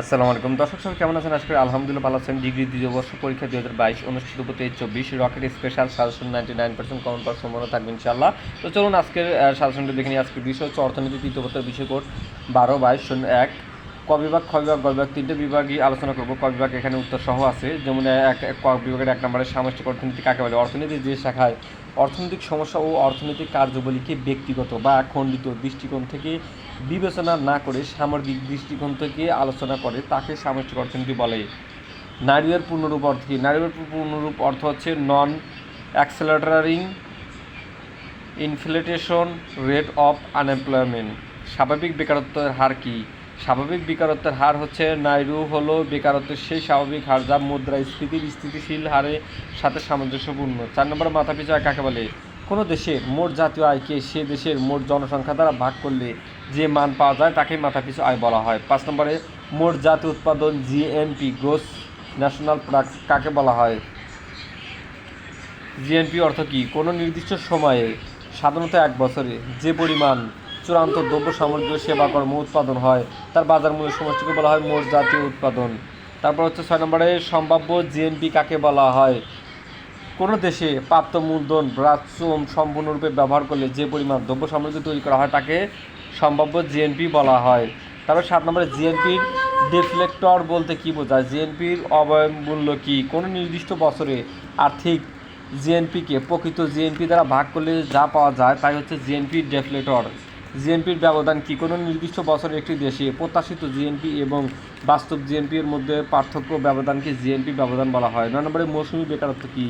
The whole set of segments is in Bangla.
আসসালামু আলাইকুম। দর্শক, সবাই কেমন আছেন? আজকে আলহামদুলিল্লাহ ভালো আছেন। ডিগ্রি দ্বিতীয় বর্ষ পরীক্ষা দুই হাজার বাইশ অনুষ্ঠিত তেইশ চব্বিশ rocket special suggestion ninety nine percent common পাওয়ার সম্ভাবনা থাকবে ইনশাল্লাহ তো চলুন আজকের সাজেশনটি দেখে নিই। আজকের বিষয় হচ্ছে অর্থনীতি, তৃতীয় বিষয় কোড বারো বাইশ শূন্য এক। ক বিভাগ গ বিভাগ তিনটে বিভাগই আলোচনা করব। ক বিভাগ এখানে উত্তর সহ আছে। যেমন এক, এক- ক বিভাগের এক নম্বরে সামষ্টিক অর্থনীতি কাকে বলে? অর্থনীতি যে শাখায় অর্থনৈতিক সমস্যা ও অর্থনৈতিক কার্যবলীকে ব্যক্তিগত বা খণ্ডিত দৃষ্টিকোণ থেকে বিবেচনা না করে সামগ্রিক দৃষ্টিকোণ থেকে আলোচনা করে তাকে সামষ্টিক অর্থনীতি বলে। নারীদের পূর্ণরূপ অর্থ কী? নারীদের পূর্ণরূপ অর্থ হচ্ছে non accelerating inflation rate of unemployment স্বাভাবিক বেকারত্বের হার কি? স্বাভাবিক বেকারত্বের হার হচ্ছে, নাইরু হলো বেকারত্বের সেই স্বাভাবিক হার যা মুদ্রাস্ফীতির স্থিতিশীল হারের সাথে সামঞ্জস্যপূর্ণ। চার নম্বর মাথাপিছু আয় কাকে বলে? কোনো দেশের মোট জাতীয় আয়কে সে দেশের মোট জনসংখ্যা দ্বারা ভাগ করলে যে মান পাওয়া যায় তাকে মাথাপিছু আয় বলা হয়। পাঁচ নম্বরে, মোট জাতীয় উৎপাদন জিএমপি গ্রোস ন্যাশনাল প্রোডাক্ট কাকে বলা হয়? জিএনপি অর্থ কি? কোনো নির্দিষ্ট সময়ে, সাধারণত এক বছরে, যে পরিমাণ চূড়ান্ত দ্রব্য সামগ্রী ও সেবাকর্ম উৎপাদন হয়। তার বাজার মূল্য সমষ্টিকে বলা হয় মোট জাতীয় উৎপাদন। তারপর হচ্ছে ছয় নম্বরে সম্ভাব্য জিএনপি কাকে বলা হয়? কোনো দেশে প্রাপ্ত মূলধন রাজশ্রম সম্পূর্ণরূপে ব্যবহার করলে যে পরিমাণ দ্রব্য সামগ্রী তৈরি করা হয় তাকে সম্ভাব্য জিএনপি বলা হয়। তারপর সাত নম্বরে জিএনপির ডিফ্লেক্টর বলতে কি বোঝায়? জিএনপির অবয়ব মূল্য কী? কোনো নির্দিষ্ট বছরে আর্থিক জিএনপিকে প্রকৃত জিএনপি দ্বারা ভাগ করলে যা পাওয়া যায় তাই হচ্ছে জিএনপির ডেফলেটর জিএনপির ব্যবধান কি? কোনো নির্দিষ্ট বছরে একটি দেশে প্রত্যাশিত জিএনপি এবং বাস্তব জিএনপি এর মধ্যে পার্থক্য ব্যবধানকে জিএনপি ব্যবধান বলা হয়। নয় নম্বরে, মৌসুমি বেকারত্ব কি?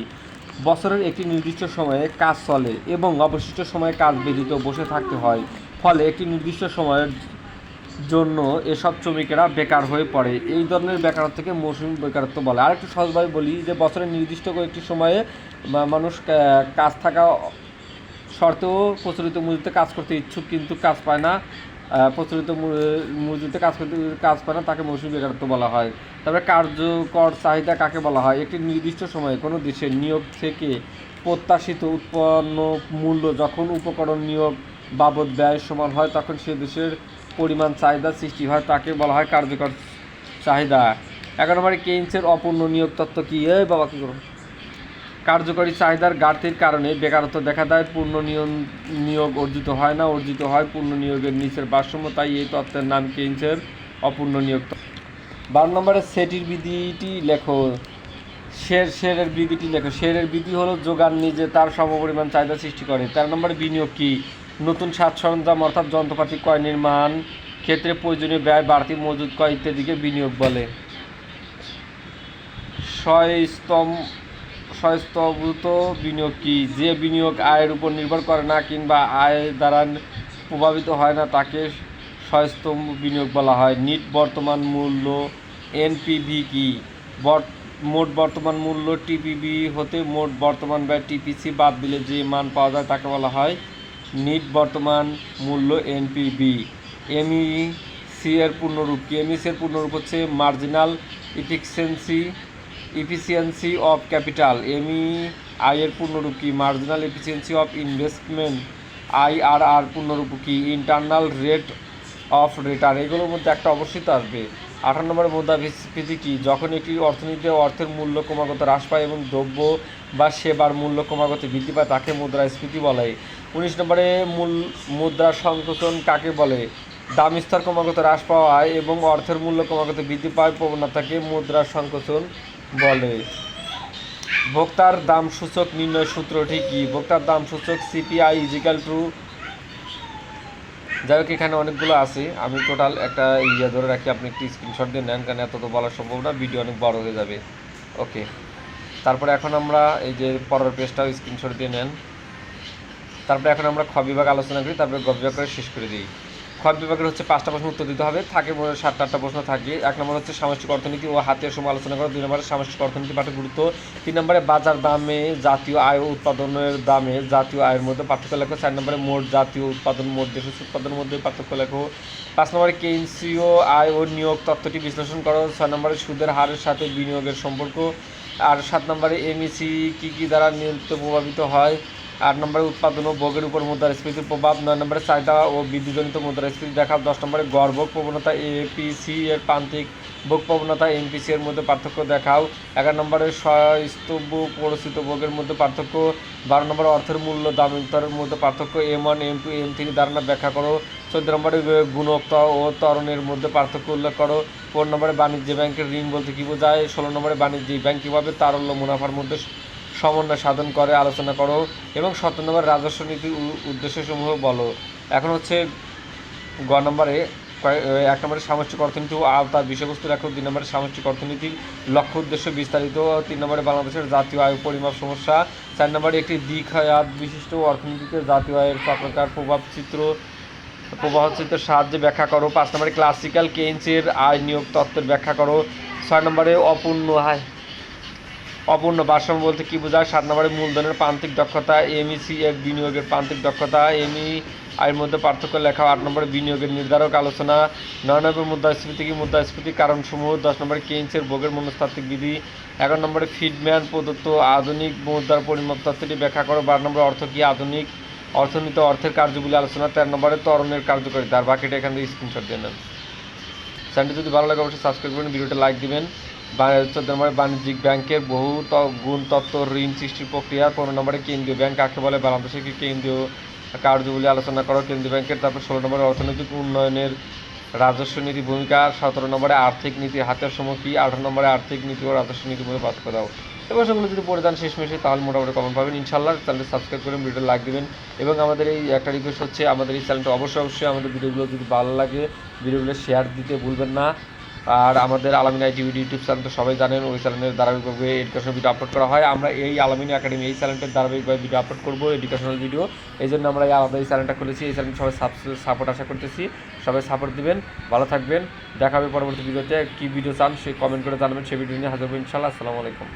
বছরের একটি নির্দিষ্ট সময়ে কাজ চলে এবং অবশিষ্ট সময়ে কাজ ব্যতীত বসে থাকতে হয়। ফলে একটি নির্দিষ্ট সময়ের জন্য এসব শ্রমিকেরা বেকার হয়ে পড়ে। এই ধরনের বেকারত্বকে মৌসুমি বেকারত্ব বলে। আরেকটু সহজভাবে বলি যে, বছরের নির্দিষ্ট একটি সময়ে মানুষ কাজ থাকা শর্তেও প্রচলিত মজুরিতে কাজ করতে ইচ্ছুক কিন্তু কাজ পায় না। প্রচলিত মজুরিতে কাজ করতে, কাজ পায় না, তাকে মৌসুমি বেকারত্ব বলা হয়। তারপরে কার্যকর চাহিদা কাকে বলা হয়? একটি নির্দিষ্ট সময়ে কোনো দেশের নিয়োগ থেকে প্রত্যাশিত উৎপন্ন মূল্য যখন উপকরণ নিয়োগ বাবদ ব্যয় সমান হয়, তখন সে দেশের পরিমাণ চাহিদা সৃষ্টি হয়, তাকে বলা হয় কার্যকর চাহিদা। এগারো নম্বরে কেইন্সের অপূর্ণ নিয়োগ তত্ত্ব কী? এই বাবা, কী করো কার্যকরী চাহিদার ঘাটতির কারণে বেকারত্ব দেখা দেয়, পূর্ণ নিয়োগ অর্জিত হয় না, অর্জিত হয় পূর্ণ নিয়োগের নিচের ভারসাম্য, তাই এই তত্ত্বের নাম কেইন্সের অপূর্ণ নিয়োগ বারো নম্বরে সেটির বিধিটি লেখো। শের, শেরের বিধিটি লেখো। শেরের বিধি হলো যোগান নিজে তার সমপরিমাণ চাহিদা সৃষ্টি করে। তেরো নম্বরে বিনিয়োগ কি? নতুন সাজ সরঞ্জাম অর্থাৎ যন্ত্রপাতি ক্রয় নির্মাণ ক্ষেত্রে প্রয়োজনীয় ব্যয় বাড়তি মজুদ ক্রয় ইত্যাদিকে বিনিয়োগ বলে। সস্তম সস্তভূত বিনিয়োগ কি? যে বিনিয়োগ আয়ের উপর নির্ভর করে না কিংবা আয় দ্বারা প্রভাবিত হয় না, তাকে সস্তম্ভ বিনিয়োগ বলা হয়। নিট বর্তমান মূল্য এনপিভি কি? মোট বর্তমান মূল্য টিপিবি হতে মোট বর্তমান ব্যয় টিপিসি বাদ দিলে যে মান পাওয়া যায় তাকে বলা হয় নিট বর্তমান মূল্য এনপিবি এমইসি এর পূর্ণরূপ কি? এমইসি এর পূর্ণরূপ হচ্ছে marginal efficiency efficiency of capital M E I এর পূর্ণরূপ কি marginal efficiency of investment I R R পূর্ণরূপ কি ইন্টারনাল রেট অফ রিটার্ন এগুলোর মধ্যে একটা অবশ্যই আসবে। আঠারো নম্বরের মুদ্রাস্ফীতি কি? যখন একটি অর্থনীতিতে অর্থের মূল্য ক্রমাগত হ্রাস পায় এবং দ্রব্য বা সেবার মূল্য ক্রমাগত বৃদ্ধি পায়, তাকে মুদ্রাস্ফীতি বলে। উনিশ নম্বরে মূল, মুদ্রা সংকোচন কাকে বলে? দাম স্তর ক্রমাগত হ্রাস পাওয়ায় এবং অর্থের মূল্য ক্রমাগত বৃদ্ধি পায় প্রবণতাকে মুদ্রা সংকোচন বলে। ভোক্তার দাম সূচক নির্ণয় সূত্রটি কি ভোক্তার দাম সূচক সিপিআই ইজিক্যাল টু যাই হোক, এখানে অনেকগুলো আছে। আমি টোটাল একটা ইয়ে ধরে রাখি, আপনি একটি স্ক্রিনশট দিয়ে নেন, কারণ এত তো বলা সম্ভব না ভিডিও অনেক বড় হয়ে যাবে। ওকে। তারপরে এখন আমরা এই যে পরের পেজটাও স্ক্রিনশট দিয়ে নেন। তারপরে এখন আমরা খ বিভাগ আলোচনা করি, তারপরে গ বিভাগ করে শেষ করে দিই। খ বিভাগের হচ্ছে পাঁচটা প্রশ্ন উত্তর দিতে হবে। থাকে সাতটা আটটা প্রশ্ন থাকে। এক নম্বর হচ্ছে সামষ্টিক অর্থনীতি ও হাতের সময় আলোচনা করা। দুই নম্বরে সামষ্টিক অর্থনীতি পাঠের গুরুত্ব। তিন নম্বরে বাজার দামে জাতীয় আয় ও উৎপাদনের দামে জাতীয় আয়ের মধ্যে পার্থক্য লেখো। চার নম্বরে মোট জাতীয় উৎপাদন, মোট দেশ উৎপাদনের মধ্যে পার্থক্য লেখো। পাঁচ নম্বরে কেন্দ্রীয় আয় ও নিয়োগ তত্ত্বটি বিশ্লেষণ করো। ছয় নম্বরে সুদের হারের সাথে বিনিয়োগের সম্পর্ক। আর সাত নম্বরে এমইসি কী কী দ্বারা নিয়ন্ত্রিত প্রভাবিত হয়? আট নম্বরে উৎপাদন ও ভোগের উপর মুদ্রাস্ফীতির প্রভাব, নয় নম্বরে চাহিদা ও বৃদ্ধিজনিত মুদ্রাস্ফীতি দেখাও দশ নম্বরে গড় ভোগ প্রবণতা এপিসি এর প্রান্তিক ভোগ প্রবণতা, এমপিসি এর মধ্যে পার্থক্য দেখাও। এগারো নম্বরে স্তব্য পরিচিত ভোগের মধ্যে পার্থক্য, বারো নম্বরে অর্থের মূল্য, দাম দামিত্বরের মধ্যে পার্থক্য, M one, M two, M three ধারণা ব্যাখ্যা করো। চোদ্দ নম্বরে গুণোক্ত ও ত্বরণের মধ্যে পার্থক্য উল্লেখ করো। পনেরো নম্বরে বাণিজ্য ব্যাংকের ঋণ বলতে কী বোঝায়? ষোলো নম্বরে বাণিজ্যিক ব্যাংক কীভাবে তারল্য মুনাফার মধ্যে সমন্বয় সাধন করে, আলোচনা করো এবং সতেরো নম্বর রাজস্ব নীতির উদ্দেশ্যসমূহ বলো। এখন হচ্ছে গ নম্বরে এক নম্বরে সামষ্টিক অর্থনীতি ও আওতার বিষয়বস্তু লেখো, দুই নম্বরে সামষ্টিক অর্থনীতির লক্ষ্য উদ্দেশ্য বিস্তারিত, তিন নম্বরে বাংলাদেশের জাতীয় আয় পরিমাপ সমস্যা, চার নম্বরে একটি দিক হায়াত বিশিষ্ট অর্থনীতিতে জাতীয় আয়ের চক্রকার প্রভাব চিত্র, প্রবাহ চিত্রের সাহায্যে ব্যাখ্যা করো, পাঁচ নম্বরে ক্লাসিক্যাল কেইন্সের আয় নিয়োগ তত্ত্বের ব্যাখ্যা করো, ছয় নম্বরে অপূর্ণ আয় অপূর্ণ ভারসাম্য বলতে কি বোঝায়? সাত নম্বরে মূলধনের প্রান্তিক দক্ষতা এমইসি এর বিনিয়োগের প্রান্তিক দক্ষতা এমই আয়ের মধ্যে পার্থক্য লেখা, আট নম্বরে বিনিয়োগের নির্ধারক আলোচনা, নয় নম্বরে মুদ্রাস্ফীতি কি মুদ্রাস্ফীতির কারণসমূহ, দশ নম্বরে কেইন্সের ভোগের মনস্তাত্ত্বিক বিধি, এগারো নম্বরে ফিডম্যান প্রদত্ত আধুনিক মুদ্রার পরিমাপ তত্ত্বটি ব্যাখ্যা করো, বারো নম্বরে অর্থ কি আধুনিক, অর্থনীতি অর্থের কার্যগুলি আলোচনা, তেরো নম্বরে তরণের কার্যকারিতা, আর বাকিটা এখান থেকে স্ক্রিনশট দিয়ে নেন। চ্যানেলটি যদি ভালো লাগে, অবশ্যই সাবস্ক্রাইব করবেন ভিডিওটা লাইক দিবেন। বাণিজ্যিক ব্যাংকের বহু গুণ তত্ত্ব ঋণ সৃষ্টির প্রক্রিয়া পনেরো নম্বরে কেন্দ্রীয় ব্যাংক কাকে বলে? বাংলাদেশের কি কেন্দ্রীয় কার্যগুলি আলোচনা করো? কেন্দ্রীয় ব্যাংকের তারপর ষোলো নম্বরে অর্থনৈতিক উন্নয়নের রাজস্ব নীতি ভূমিকা, সতেরো নম্বরে আর্থিক নীতি, হাতের সময় আঠারো নম্বরে আর্থিক নীতি ও রাজস্ব নীতির মধ্যে পার্থক্য দাও। এবার সেগুলো যদি পড়ে যান শেষমেশে, তাহলে মোটামুটি কমন পাবেন। ইনশাল্লাহ চ্যানেলটি সাবস্ক্রাইব করে ভিডিওটা লাইক দিবেন। এবং আমাদের এই একটা রিকোয়েস্ট হচ্ছে, আমাদের এই চ্যানেলটা অবশ্যই অবশ্যই আমাদের ভিডিওগুলো যদি ভালো লাগে, ভিডিওগুলো শেয়ার দিতে ভুলবেন না। আর আমাদের আলামিন আইটি ইউটিউব চ্যানেল তো সবাই জানেন, ওই চ্যানেলের ধারাবাহিকভাবে এডুকেশনাল ভিডিও আপলোড করা হয়। আমরা এই আলামিন একাডেমি এই চ্যানেলটার ধারাবাহিকভাবে ভিডিও আপলোড করব এডুকেশনাল ভিডিও এই জন্য আমরা এই আলাদা এই চ্যানেলটা খুলেছি, এই চ্যানেল সবাই সাপোর্ট আশা করতেছি। সবাই সাপোর্ট দিবেন, ভালো থাকবেন। দেখা হবে পরবর্তী ভিডিওতে কী ভিডিও চান, সে কমেন্ট করে জানাবেন। সেই ভিডিও নিয়ে হাজার ইনশাল্লাহ আসসালামু আলাইকুম।